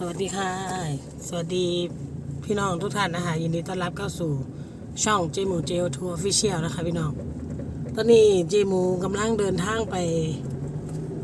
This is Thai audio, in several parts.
สวัสดีค่ะ สวัสดีพี่น้องทุกท่านนะคะยินดีต้อนรับเข้าสู่ช่องเจมูเจลทัวร์ฟิเชียลนะคะพี่น้อง ตอนนี้เจมูกำลังเดินทางไป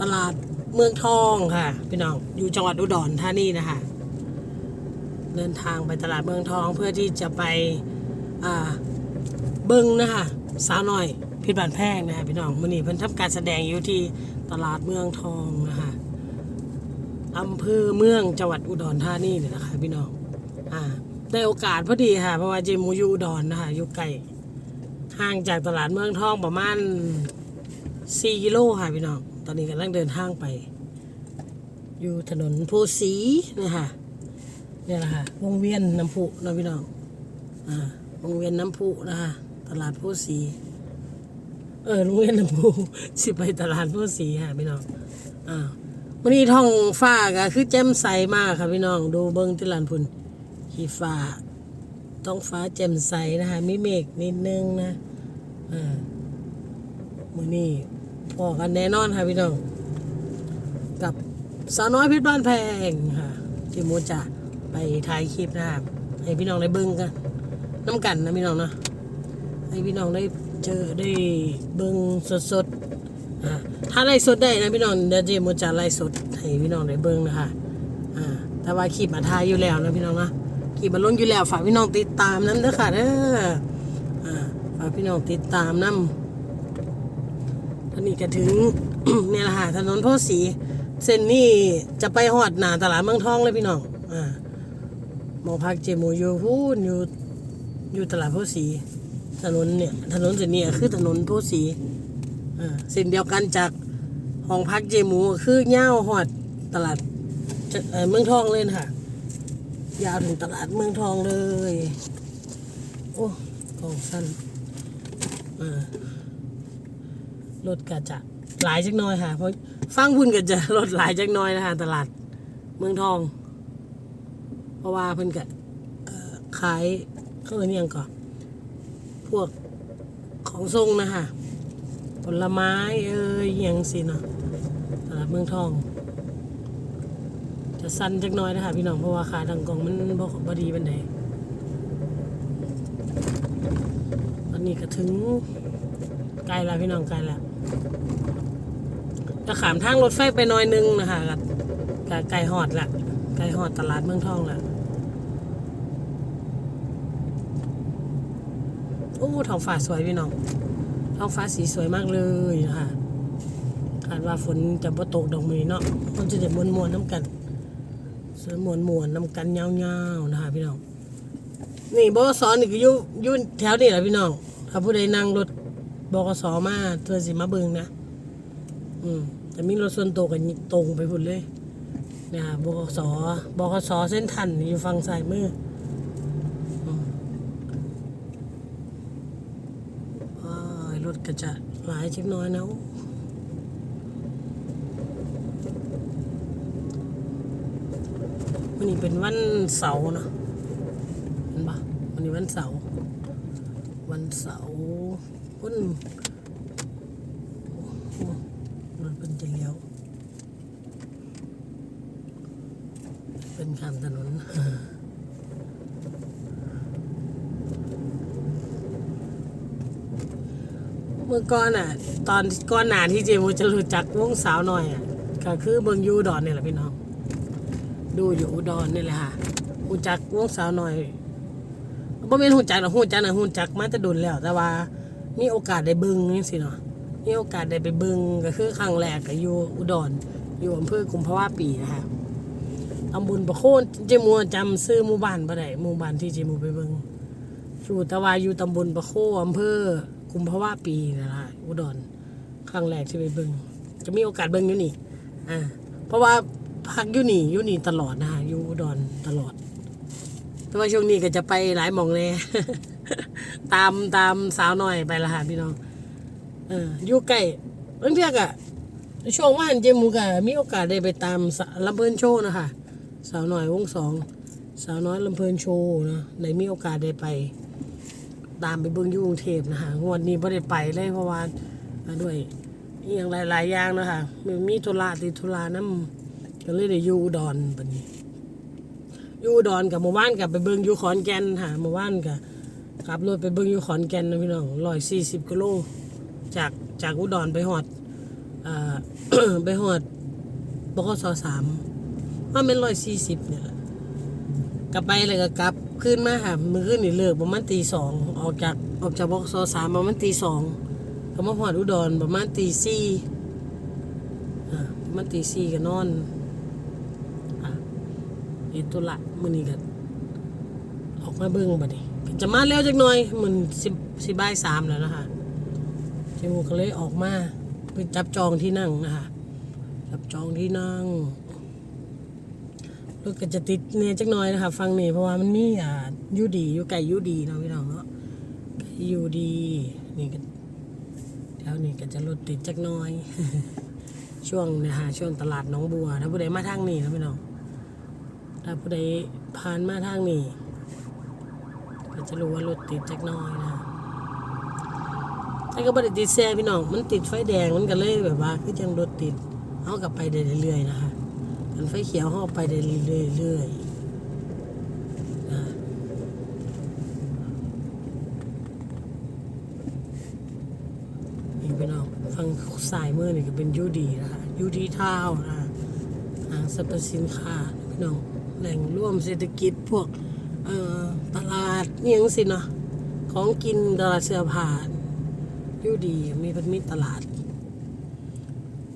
ตลาดเมืองทองค่ะ พี่น้องอยู่จังหวัดอุดรธานีนะคะเดินทางไปตลาดเมืองทองเพื่อที่จะไปอ่าเบิ้งนะคะสาวหน่อยพิษบานแพงนะคะพี่น้องมื่อนี้เพิ่นทำการแสดงอยู่ที่ตลาดเมืองทองนะ อำเภอเมืองจังหวัดอุดรธานีเนี่ยนะคะพี่น้องอ่าได้โอกาสพอดีค่ะเพราะว่าเจมูอยู่อุดรนะคะอยู่ไกลห่างจากตลาดเมืองทองประมาณ4กิโลค่ะพี่น้องตอนนี้กำลังเดินทางไป อยู่ถนนโพสีนะคะเนี่ยแหละค่ะวงเวียนน้ำพุนะพี่น้องอ่าวงเวียนน้ำพุนะคะตลาดโพสีเออวงเวียนน้ำพุสิไปตลาดโพสีค่ะพี่น้องอ่า วันนี้ท้องฟ้าก็คือแจ่มใสมากค่ะพี่น้อง ดูเบิ้งที่ลานพุ่นขีฟ้าท้องฟ้าแจ่มใสนะคะมีเมฆนิดนึงนะอ่ามื่อนี้พอกันแน่นอนค่ะพี่น้อง กับสาวน้อยเพชรบ้านแพงค่ะ ที่โมจะไปถ่ายคลิปนะครับให้พี่น้องได้เบิ้งกันน้ำกันนะพี่น้องนะให้พี่น้องได้เจอได้เบิ้งสดๆ อ่าถ้าไล่สดได้นะพี่น้องเดี๋ยวเจมจะไล่สดให้พี่น้องได้เบิ่งนะคะอ่าแต่ว่าคลิปมาทายอยู่แล้วนะพี่น้องนะคลิปมาลงอยู่แล้วฝากพี่น้องติดตามนั้นเด้อค่ะเด้ออ่าฝากพี่น้องติดตามนํตอนนี้ก็ถึงเนี่ยแหละค่ะถนนโพธิ์ศรีเส้นนี้จะไปหอดหนาตลาดเมืองทองเลยพี่น้อง อ่าหมอพักเจมูอยู่พูนอยู่อยู่ตลาดโพธิ์สี ถนนเนี่ย ถนนเส้นนี้คือถนนโพธิ์สี เส้นเดียวกันจากห้องพักเจหมู คือเง่าหอดตลาดเมืองทองเลยนะคะยาวถึงตลาดเมืองทองเลย โอ้กองสั้นรถก็จะหลายจักน้อยค่ะ เพราะฟังพุ่นก็จะรถหลายจักน้อยนะคะตลาดเมืองทอง เพราะว่าเพิ่นก็เอ่อขายเขาเรียกอิหยังก่อนพวกของทรงนะคะ ลไม้เอ้ยอิหยังสินะตลาดเมืองทอง จะสั้นจักหน้อยนะคะพี่น้องเพราะว่าขาดังกองมันบ่บดีเป็นไดตอนนี้ก็ถึงไกลแล้วพี่น้องไกลแล้วจะขามทางรถไฟไปน้อยนึงนะคะก็ก็ไกลหอดละไกลหอดตลาดเมืองทองละโอ้ท้องฟ้าสวยพี่น้อง ท้องฟ้าสีสวยมากเลยนะคะคาดว่าฝนจะบ่ตกดอกมือเนาะมันจะเด็มวนมวนน้ำกันสวยมวนมวนน้ำกันยาวๆนะคะพี่น้องนี่บกสนี่ก็ยู่ยู่แถวนี่แหละพี่น้องถ้าผู้ใดนั่งรถบกสมาเธอสิมาเบิงนะ อืมจะมีรถส่วนตัวกันตรงไปพุ่นเลยนะคะบกสบกสเส้นทันอยู่ฝั่งซ้ายมือายรถ ก็จะหลายชิกน้อยนะวันนี้เป็นวันเสาร์เนาะเห็นปะวันนี้วันเสาร์วันเสาร์วันโอ้โหรถเป็นจะเลี้ยวเป็นข้ามถนน เมื่อก่อนอะ ตอนก่อนหนาที่เจมูจะรู้จักวงสาวหน่อยอะก็คือเบิงยูดอนนี่แหละพี่น้อง ดูอยู่อุดรนี่แหละค่ะหูจักวงสาวหน่อยบ่แม่นหูจักหรอกหูจักนะหูจักมาแต่ดุนแล้ว แต่ว่า มีโอกาสได้เบิงนี่สิเนาะมีโอกาสได้ไปเบิงก็คือครั้งแรกก็อยู่อุดรอยู่อำเภอกุมภาวะปีนะคะตำบลประโคนเจมูจำซื้อหมู่บ้านบ่ได้หมู่บ้านที่เจมูไปเบิงอยู่ตะวาอยู่ตำบลประโคอำเภอ กุมภาวะปีนะล่ะอุดรครั้งแรกที่ไปเบิงจะมีโอกาสเบิงอยู่นี่อ่าเพราะว่าพักอยู่นี่อยู่นี่ตลอดนะคะอยู่อุดรตลอด แต่ว่าช่วงนี้ก็จะไปหลายหมองเลยตามตามสาวหน่อยไปละค่ะพี่น้องเอออยู่ใกล้บางเทียกอะช่วงว่านเจมูกะมีโอกาสได้ไปตามลำเพลินโชว์นะคะสาวหน่อยวงสองสาวน้อยลำเพลินโชว์นะในมีโอกาสได้ไป ตามไปเบิ่งยู่งเทพนะคะงวดนี้ไม่ได้ไปเลยเพราะว่าด้วยอย่างหลาย ๆ อย่างนะคะมีมีธุระติดธุระน้ำก็เลยได้อยู่อุดรบัดนี้อยู่ดอนกับหมู่บ้านกับไปเบิ่งอยู่ขอนแก่นค่ะหมู่บ้านกับขับรถไปเบิ่งอยู่ขอนแก่นนะพี่น้องร้อยสี่สิบกิโลจากจากอุดรไปหอดอไปหอดบกสสามว่าเป็นร้อยสี่สิบเนี่ย กลับไปเลยก็กลับขึ้นมาค่ะมือขึ้นนี่เลิกประมาณตีสองออกจากออกจากบกสสามประมาณตีสองก็มาหอดอุดรประมาณตีสี่ประมาณตีสี่ก็นอนเฮ็ดตุละมือนี้ก็ออกมาเบิ่งบัดนี้จะมาแล้วจักหน่อยมันสิบสิบ่ายสามแล้วนะคะเจมูก็เลยออกมาไปจับจองที่นั่งนะคะจับจองที่นั่ง รถก็จะติดเนี่ยจักหน่อยนะคะฟังนี่เพราะว่ามันมีอ่ายู่ดีอยู่ไกลยู่ดีเนาะพี่น้องเนาะอยู่ดีนี่ก็แถวนี้ก็จะรถติดจักหน่อย ช่วงนะคะช่วงตลาดหน้องบัวถ้าผู้ใดมาทางนี้นะพี่น้องถ้าผู้ใดผ่านมาทางนี้ก็จะรู้ว่ารถติดจักหน้อยนะแต่ก็บ่ได้ติดแซ่พี่น้องมันติดไฟแดงมันก็เลยแบบว่าคือจังรถติดเอากลับไปได้เรื่อยๆนะคะ อันไฟเขียวเอาไปได้เรื่อยๆนะนี่พี่น้องฟังสายมือนี่ก็เป็นยูดีนะคะยูดีเท้านะห้างสรรพสินค้าพี่น้องแหล่งร่วมเศรษฐกิจพวกเอ่อตลาดเนี่ยงสิเนาะของกินตลาดเสื้อผ้ายูดีมีพันมีตลาด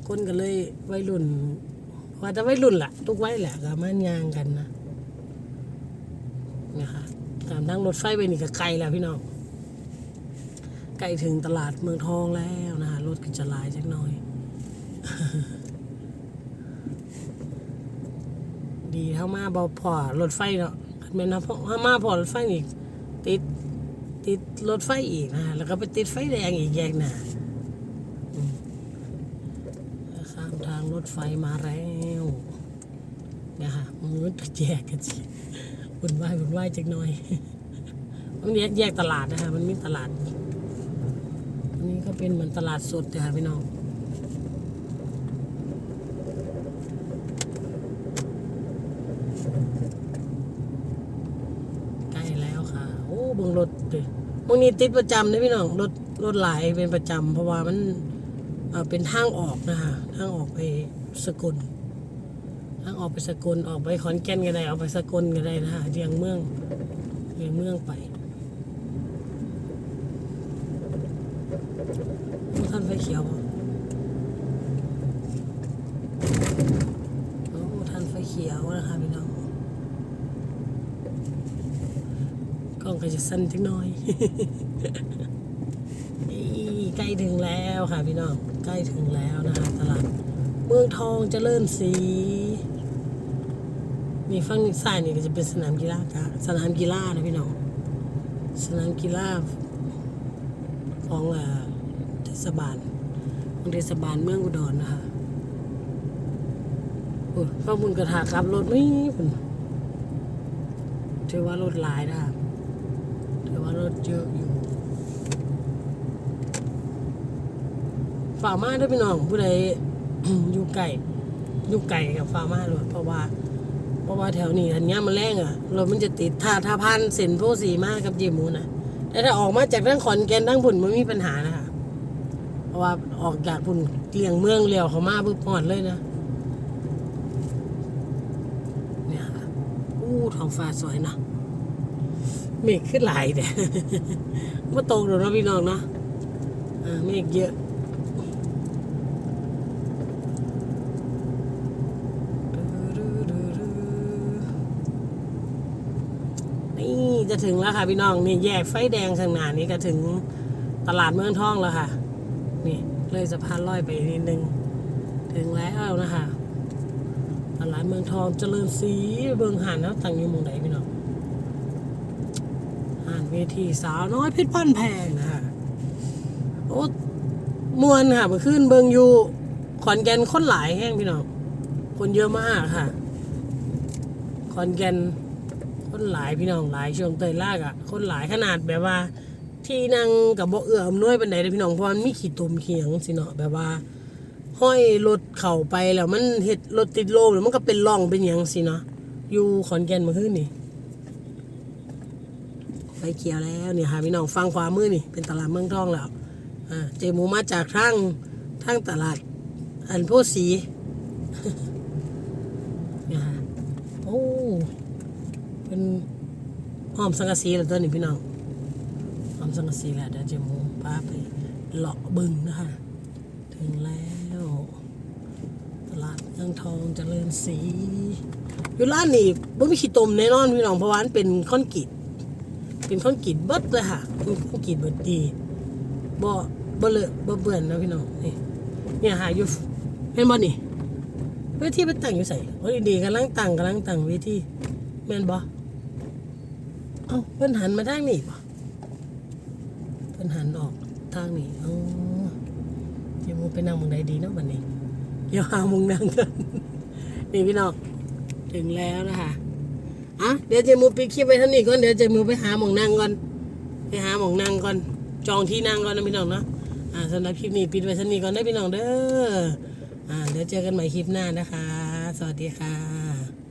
คนก็เลยวัยรุ่น ว่าจะวัยรุ่นแหละทุกไวัยแหละก็มานยางกันนะนะคะตามทางรถไฟไปนี่ก็ไกลแล้วพี่น้องใกล้ถึงตลาดเมืองทองแล้วนะคะรถก็จะลายจักหน่อย ดีเท่ามาบอพอรถไฟเนาะคันแม่นถ้าพอถ้ามาพอรถไฟอีกติดติดรถไฟอีกนะแล้วก็ไปติดไฟแดงอีกแยกหน่ะอืมข้ามทาง รถไฟมาแล้วเนี่ยค่ะมันจะแยกกันสิบุญไหวายบุญไหวายจักหน่อยมันแยกแยกตลาดนะคะมันมีตลาดอันนี้ก็เป็นเหมือนตลาดสดนะคะพี่น้องใกล้แล้วค่ะ โอ้บิ่งรถดิบางนี้ติดประจำนะพี่น้องรถรถหลายเป็นประจำเพราะว่ามัน เป็นทางออกนะคะทางออกไปสกลทางออกไปสกลออกไปขอนแก่นก็ได้ออกไปสกลก็ได้นะคะเรียงเมืองเรียงเมืองไปท่านไฟเขียวโอ้ท่านไฟเขียวนะคะพี่น้องกล้องก็จะสั้นจังน่อยใกล้ถึงแล้วค่ะพี่น้อง ใกล้ถึงแล้วนะคะตลาดเมืองทองเจริญศรีมีฝั่งนี้ซ้ายนี่ก็จะเป็นสนามกีฬาค่ะสนามกีฬานะพี่น้องสนามกีฬาของเทศบาลของเทศบาลเมืองอุดรนนะคะโอ้ยข้าบุญกระถาขับรถนี่คุณถือว่ารถหลายนะคะแต่ว่ารถเยอะอยู่ ฝ่ามาด้วยพี่น้องผู้ใดอยู่ไก่อยู่ไก่กับฝ่ามาเลยเพราะว่า เพราะว่าแถวนี้อันเนี้ยมันแรงอะรถมันจะติดถ้าถ้าพันเส้นโพสีมากกับเยหมูนะแต่ถ้าออกมาจากทั้งขอนแก่นทั้งพุ่นมันมีปัญหานะคะเพราะว่าออกจากพุ่นเลี่ยงเมืองเลี้ยวเขามาปุ๊บหอดเลยนะเนี่ยค่ะอู้ท้องฟ้าสวยนะเมฆขึ้นหลายเด้มาตกเดี๋ยวเราะพี่น้องเนาะอ่าเมฆเยอะ นี่ จะถึงแล้วค่ะพี่น้องนี่แยกไฟแดงข้างหน้านี้ก็ถึงตลาดเมืองทองแล้วค่ะ นี่เลยสะพานลอยไปนิดนึง ถึงแล้วนะคะตลาดเมืองทองเจริญศรีเบืองหันแล้วตั้งอยู่มองไหนพี่น้องอ่านเวทีสาวน้อยเพชรพันแพงนะคะโอ้มวนค่ะเมื่อคืนเบิงอยู่ขอนแก่นคนหลายแห้งพี่น้องคนเยอะมากค่ะขอนแก่น คนหลายพี่น้องหลายช่วงเตยลากอะคนหลายขนาดแบบว่า ที่นั่งกับบ่เอื้ออำนวยป็นไดเลยพี่น้องเพราะมันมีขีดตุ่มเขียงสิเนาะแบบว่า ห้อยรถเข่าไปแล้วมันเห็ดรถติดโลมแล้วมันก็เป็นร่องเป็นหยังสิเนาะอยู่ขอนแก่นเมื่อคืนนี่ไฟเขียวแล้วเนี่ค่ะพี่น้องฟังขวามมือนี่เป็นตลาดเมืองทองแล้วอ่าเจหมูมาจากทางทางตลาด อันโพสีนี่ค่ะโอ้ เป็นหอมสังกะสีแล้วตัวนี้พี่น้องหอมสังกะสีแล้วเดี๋ยวจหมูพาไปเลาะบึงนะคะถึงแล้วตลาดเมืองทองเจริญศรีอยู่ร้านนี้บ่มีขี้ตมแน่นอนพี่น้องเพราะว่ามันเป็นคอนกรีตเป็นคอนกรีตเบิดเลยค่ะเป็นคอนกรีตเบิดดีบ่บ่เลอะบ่เบื่อนนะพี่น้องนี่เนี่ยหาอยู่เห็นบ่นี่เวทีไปตั้งอยู่ใส่โอ้ดีกำลังตั้งกำลังตั้งเวที แม่นบ่เอ้าเพิ่นหันมาทางนี้บ่เพิ่นหันออกทางนี้อ๋อเดี๋ยวมึงไปนั่งมึงใดดีเนาะวันนี้เดี๋ยวหามึงนั่งกันนี่พี่น้องถึงแล้วนะคะอะเดี๋ยวเจมูปิดคลิปไปเท่านี้ก่อนเดี๋ยวเจมูไปหาหมองนั่งก่อน ไปหาหมองนั่งก่อน จองที่นั่งก่อนนะพี่น้องเนาะอ่าสำหรับคลิปนี้ปิดไว้ท่านี้ก่อนนะพี่น้องเด้ออ่าเดี๋ยวเจอกันใหม่คลิปหน้านะคะ สวัสดีค่ะ